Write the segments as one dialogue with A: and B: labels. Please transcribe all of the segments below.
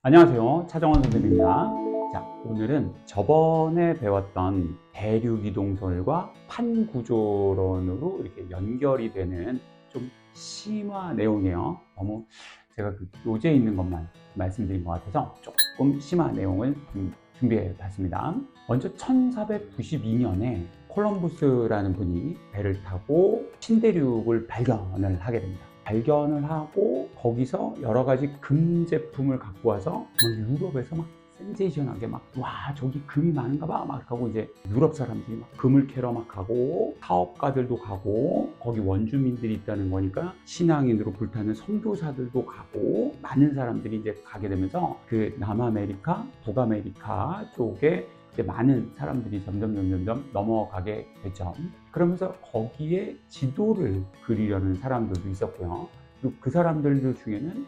A: 안녕하세요. 차정원 선생님입니다. 자, 오늘은 저번에 배웠던 대륙이동설과 판구조론으로 이렇게 연결이 되는 좀 심화 내용이에요. 너무 제가 그 교재에 있는 것만 말씀드린 것 같아서 조금 심화 내용을 좀 준비해 봤습니다. 먼저 1492년에 콜럼부스라는 분이 배를 타고 신대륙을 발견을 하게 됩니다. 발견을 하고 거기서 여러 가지 금 제품을 갖고 와서 뭐 유럽에서 막 센세이션하게 막 와 저기 금이 많은가 봐막 하고 이제 유럽 사람들이 막 금을 캐러 막 가고 사업가들도 가고 거기 원주민들이 있다는 거니까 신앙인으로 불타는 선교사들도 가고 많은 사람들이 이제 가게 되면서 그 남아메리카, 북아메리카 쪽에 많은 사람들이 점점 점점 점 넘어가게 되죠. 그러면서 거기에 지도를 그리려는 사람들도 있었고요. 그리고 그 사람들 중에는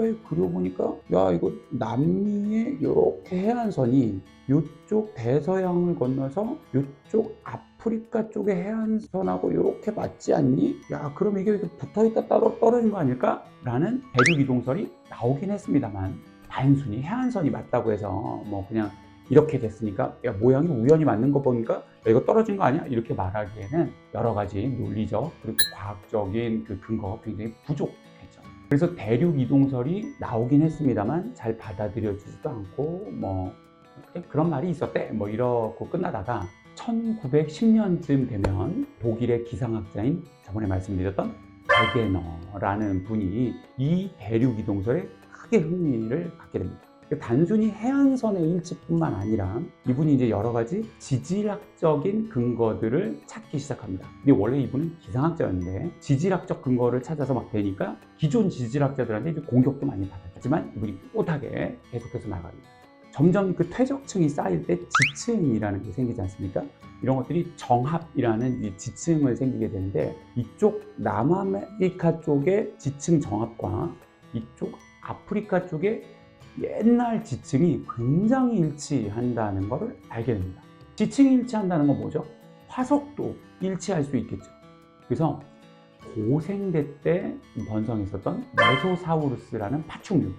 A: 야, 그러고 보니까 야 이거 남미의 이렇게 해안선이 이쪽 대서양을 건너서 이쪽 아프리카 쪽의 해안선하고 이렇게 맞지 않니? 야 그럼 이게 붙어있다 따로 떨어진 거 아닐까? 라는 대륙 이동설이 나오긴 했습니다만 단순히 해안선이 맞다고 해서 뭐 그냥 이렇게 됐으니까 야 모양이 우연히 맞는 거 보니까 야, 이거 떨어진 거 아니야? 이렇게 말하기에는 여러 가지 논리적 그리고 과학적인 그 근거가 굉장히 부족했죠. 그래서 대륙 이동설이 나오긴 했습니다만 잘 받아들여지지도 않고 뭐 그런 말이 있었대 뭐 이러고 끝나다가 1910년쯤 되면 독일의 기상학자인 저번에 말씀드렸던 베게너라는 분이 이 대륙 이동설에 크게 흥미를 갖게 됩니다. 단순히 해안선의 일치뿐만 아니라 이분이 이제 여러 가지 지질학적인 근거들을 찾기 시작합니다. 근데 원래 이분은 기상학자였는데 지질학적 근거를 찾아서 막 되니까 기존 지질학자들한테 이제 공격도 많이 받았지만 이분이 꿋하게 계속해서 나갑니다. 점점 그 퇴적층이 쌓일 때 지층이라는 게 생기지 않습니까? 이런 것들이 정합이라는 이 지층을 생기게 되는데 이쪽 남아메리카 쪽의 지층 정합과 이쪽 아프리카 쪽의 옛날 지층이 굉장히 일치한다는 것을 알게 됩니다. 지층이 일치한다는 건 뭐죠? 화석도 일치할 수 있겠죠. 그래서 고생대 때 번성했었던 메소사우루스라는 파충류.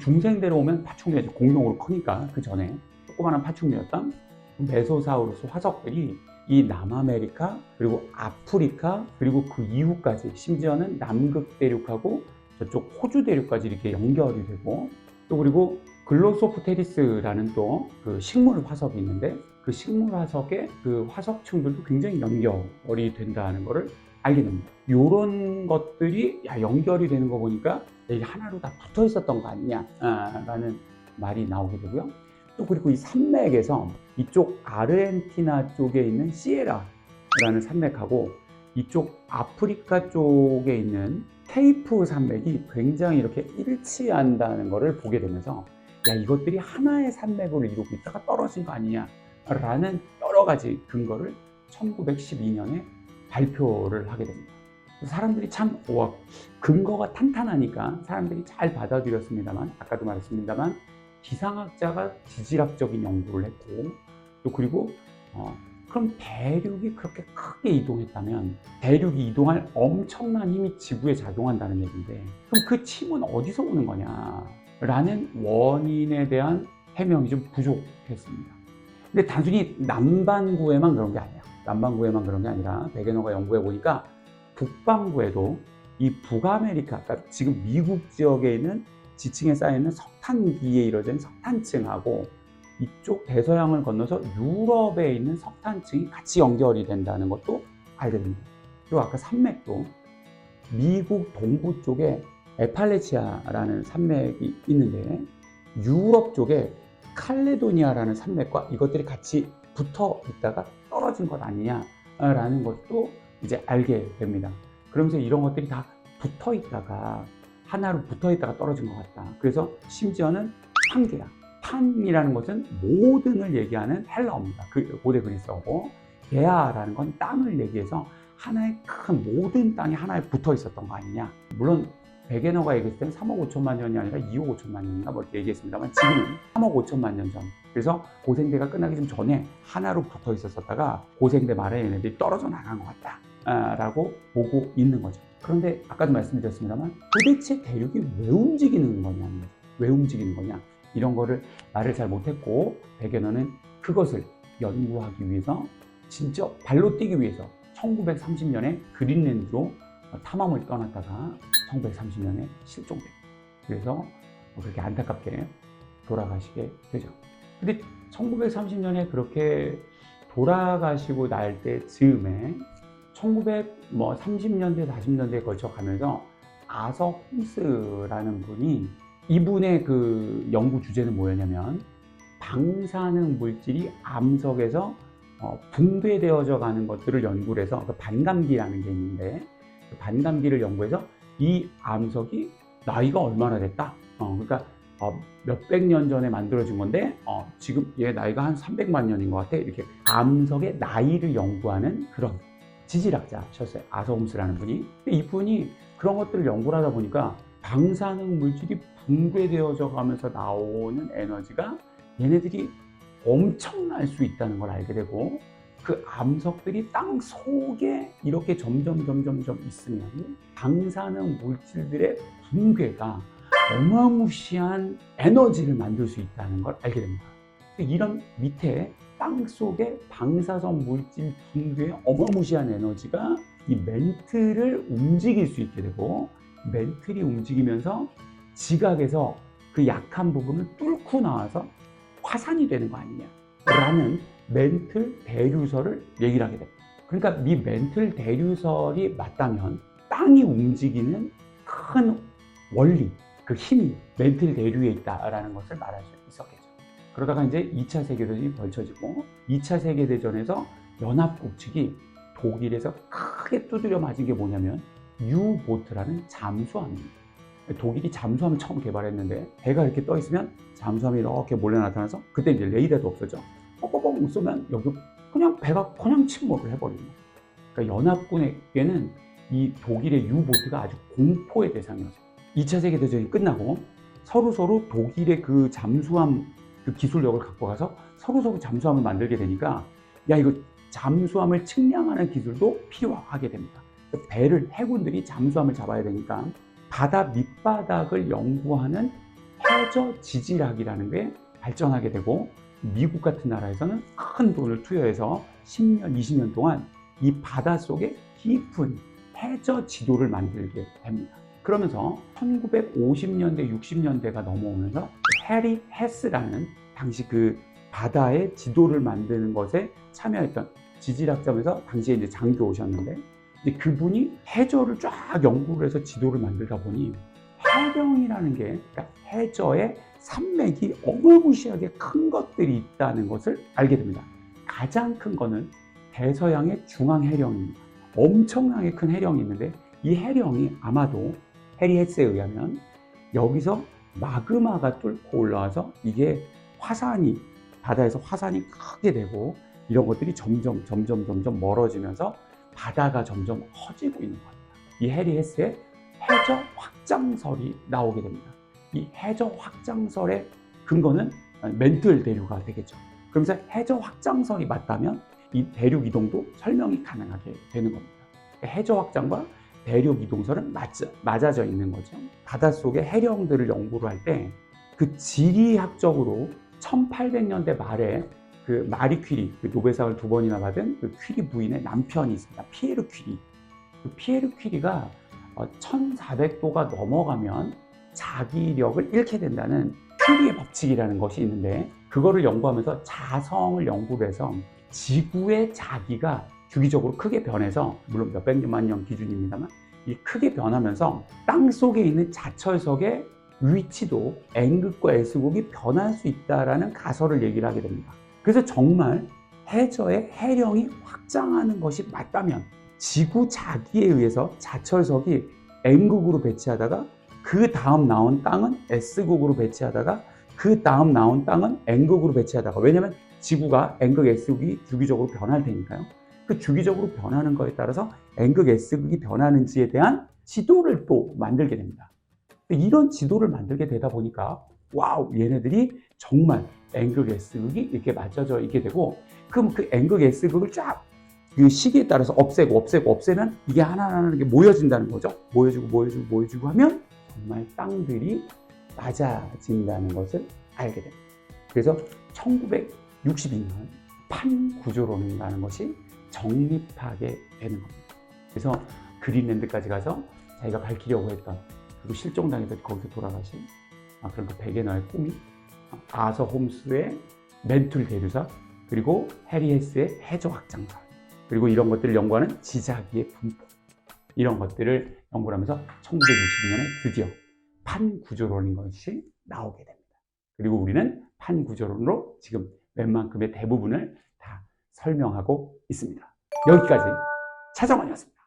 A: 중생대로 오면 파충류가 공룡으로 크니까 그 전에 조그마한 파충류였던 메소사우루스 화석들이 이 남아메리카 그리고 아프리카 그리고 그 이후까지 심지어는 남극 대륙하고 저쪽 호주 대륙까지 이렇게 연결이 되고 또 그리고 글로소프테리스라는 또 그 식물 화석이 있는데 그 식물 화석의 그 화석층들도 굉장히 연결이 된다는 것을 알게 됩니다. 이런 것들이 야 연결이 되는 거 보니까 이게 하나로 다 붙어 있었던 거 아니냐라는 말이 나오게 되고요. 또 그리고 이 산맥에서 이쪽 아르헨티나 쪽에 있는 시에라라는 산맥하고 이쪽 아프리카 쪽에 있는 테이프 산맥이 굉장히 이렇게 일치한다는 것을 보게 되면서 야 이것들이 하나의 산맥으로 이루고 있다가 떨어진 거 아니냐라는 여러 가지 근거를 1912년에 발표를 하게 됩니다. 사람들이 참 와, 근거가 탄탄하니까 사람들이 잘 받아들였습니다만 아까도 말했습니다만 기상학자가 지질학적인 연구를 했고 또 그리고 어, 그럼 대륙이 그렇게 크게 이동했다면 대륙이 이동할 엄청난 힘이 지구에 작용한다는 얘기인데 그럼 그 힘은 어디서 오는 거냐 라는 원인에 대한 해명이 좀 부족했습니다. 근데 단순히 남반구에만 그런 게 아니에요. 남반구에만 그런 게 아니라 베게너가 연구해 보니까 북반구에도 이 북아메리카, 그러니까 지금 미국 지역에 있는 지층에 쌓여 있는 석탄기에 이루어진 석탄층하고 이쪽 대서양을 건너서 유럽에 있는 석탄층이 같이 연결이 된다는 것도 알게 됩니다. 그리고 아까 산맥도 미국 동부 쪽에 에팔레치아라는 산맥이 있는데 유럽 쪽에 칼레도니아라는 산맥과 이것들이 같이 붙어 있다가 떨어진 것 아니냐라는 것도 이제 알게 됩니다. 그러면서 이런 것들이 다 붙어 있다가 하나로 붙어 있다가 떨어진 것 같다. 그래서 심지어는 판계야. 판이라는 것은 모든을 얘기하는 헬라어입니다. 그 고대 그리스어고 게아라는 건 땅을 얘기해서 하나의 큰 모든 땅이 하나에 붙어 있었던 거 아니냐. 물론 베게너가 얘기했을 때는 3억 5천만 년이 아니라 2억 5천만 년인가 뭐 이렇게 얘기했습니다만 지금은 3억 5천만 년 전. 그래서 고생대가 끝나기 좀 전에 하나로 붙어 있었다가 고생대 말에 얘네들이 떨어져 나간 것 같다. 라고 보고 있는 거죠. 그런데 아까도 말씀드렸습니다만 도대체 대륙이 왜 움직이는 거냐, 왜 움직이는 거냐 이런 거를 말을 잘 못했고 백연어는 그것을 연구하기 위해서 진짜 발로 뛰기 위해서 1930년에 그린랜드로 탐험을 떠났다가 1930년에 실종돼. 그래서 그렇게 안타깝게 돌아가시게 되죠. 근데 1930년에 그렇게 돌아가시고 날 때 즈음에 1930년대, 40년대에 걸쳐 가면서 아서 홈스라는 분이 이분의 그 연구 주제는 뭐였냐면 방사능 물질이 암석에서 어, 붕괴되어져 가는 것들을 연구를 해서 그 반감기라는 게 있는데 그 반감기를 연구해서 이 암석이 나이가 얼마나 됐다. 어, 그러니까 어, 몇백 년 전에 만들어진 건데 어, 지금 얘 나이가 한 300만 년인 것 같아. 이렇게 암석의 나이를 연구하는 그런 지질학자셨어요. 아서홈스라는 분이. 이분이 그런 것들을 연구를 하다 보니까 방사능 물질이 붕괴되어져 가면서 나오는 에너지가 얘네들이 엄청날 수 있다는 걸 알게 되고 그 암석들이 땅 속에 이렇게 점점 점점 점 있으면 방사능 물질들의 붕괴가 어마무시한 에너지를 만들 수 있다는 걸 알게 됩니다. 이런 밑에 땅 속에 방사성 물질 붕괴의 어마무시한 에너지가 이 멘틀을 움직일 수 있게 되고 멘틀이 움직이면서 지각에서 그 약한 부분을 뚫고 나와서 화산이 되는 거 아니냐 라는 멘틀 대류설을 얘기를 하게 됩니다. 그러니까 이 멘틀 대류설이 맞다면 땅이 움직이는 큰 원리, 그 힘이 멘틀 대류에 있다라는 것을 말할 수 있었겠죠. 그러다가 이제 2차 세계대전이 벌쳐지고 2차 세계대전에서 연합국 측이 독일에서 크게 두드려 맞은 게 뭐냐면 U-보트라는 잠수함입니다. 독일이 잠수함을 처음 개발했는데 배가 이렇게 떠 있으면 잠수함이 이렇게 몰래 나타나서 그때 이제 레이더도 없었죠. 뻥뻥뻥 쏘면 여기 그냥 배가 그냥 침몰을 해버리는 거예요. 그러니까 연합군에게는 이 독일의 U-보트가 아주 공포의 대상이었어요. 2차 세계대전이 끝나고 서로서로 독일의 그 잠수함 그 기술력을 갖고 가서 서로서로 잠수함을 만들게 되니까 야 이거 잠수함을 측량하는 기술도 필요하게 됩니다. 배를 해군들이 잠수함을 잡아야 되니까 바다 밑바닥을 연구하는 해저 지질학이라는 게 발전하게 되고 미국 같은 나라에서는 큰 돈을 투여해서 10년, 20년 동안 이 바다 속에 깊은 해저 지도를 만들게 됩니다. 그러면서 1950년대, 60년대가 넘어오면서 해리 헤스라는 당시 그 바다의 지도를 만드는 것에 참여했던 지질학자면서 당시에 이제 장교 오셨는데 이제 그분이 해저를 쫙 연구를 해서 지도를 만들다 보니 해령이라는 게 그러니까 해저의 산맥이 어마무시하게 큰 것들이 있다는 것을 알게 됩니다. 가장 큰 거는 대서양의 중앙 해령입니다. 엄청나게 큰 해령이 있는데 이 해령이 아마도 해리 헤스에 의하면 여기서 마그마가 뚫고 올라와서 이게 화산이 바다에서 화산이 크게 되고 이런 것들이 점점 점점 점점 멀어지면서 바다가 점점 커지고 있는 겁니다. 이 해리 헤스의 해저 확장설이 나오게 됩니다. 이 해저 확장설의 근거는 멘틀 대류가 되겠죠. 그러면서 해저 확장설이 맞다면 이 대륙 이동도 설명이 가능하게 되는 겁니다. 해저 확장과 대륙 이동설은 맞아, 맞아져 있는 거죠. 바닷속의 해령들을 연구를 할 때 그 지리학적으로 1800년대 말에 그 마리 퀴리, 그 노벨상을 두 번이나 받은 그 퀴리 부인의 남편이 있습니다. 피에르 퀴리. 그 피에르 퀴리가 1400도가 넘어가면 자기력을 잃게 된다는 퀴리의 법칙이라는 것이 있는데 그거를 연구하면서 자성을 연구를 해서 지구의 자기가 주기적으로 크게 변해서 물론 몇백만 년 기준입니다만 이 크게 변하면서 땅 속에 있는 자철석의 위치도 N극과 S극이 변할 수 있다라는 가설을 얘기를 하게 됩니다. 그래서 정말 해저의 해령이 확장하는 것이 맞다면 지구 자기에 의해서 자철석이 N극으로 배치하다가 그 다음 나온 땅은 S극으로 배치하다가 그 다음 나온 땅은 N극으로 배치하다가 왜냐면 지구가 N극 S극이 주기적으로 변할 테니까요. 그 주기적으로 변하는 거에 따라서 N극 S극이 변하는지에 대한 지도를 또 만들게 됩니다. 이런 지도를 만들게 되다 보니까 와우 얘네들이 정말 N극 S극이 이렇게 맞춰져 있게 되고 그럼 그 N극 S극을 쫙 그 시기에 따라서 없애고 없애고 없애면 이게 하나하나 이렇게 모여진다는 거죠. 모여지고 모여지고 모여지고 하면 정말 땅들이 낮아진다는 것을 알게 됩니다. 그래서 1962년 판 구조론이라는 것이 정립하게 되는 겁니다. 그래서 그린랜드까지 가서 자기가 밝히려고 했던 그리고 실종당해서 거기서 돌아가신 아, 그런 그 베게너의 꿈이 아, 아서 홈스의 멘툴 대류사 그리고 해리 헤스의 확장설 그리고 이런 것들을 연구하는 지자기의 분포 이런 것들을 연구를 하면서 1962년에 드디어 판구조론인 것이 나오게 됩니다. 그리고 우리는 판구조론으로 지금 웬만큼의 대부분을 다 설명하고 있습니다. 여기까지 차정원이었습니다.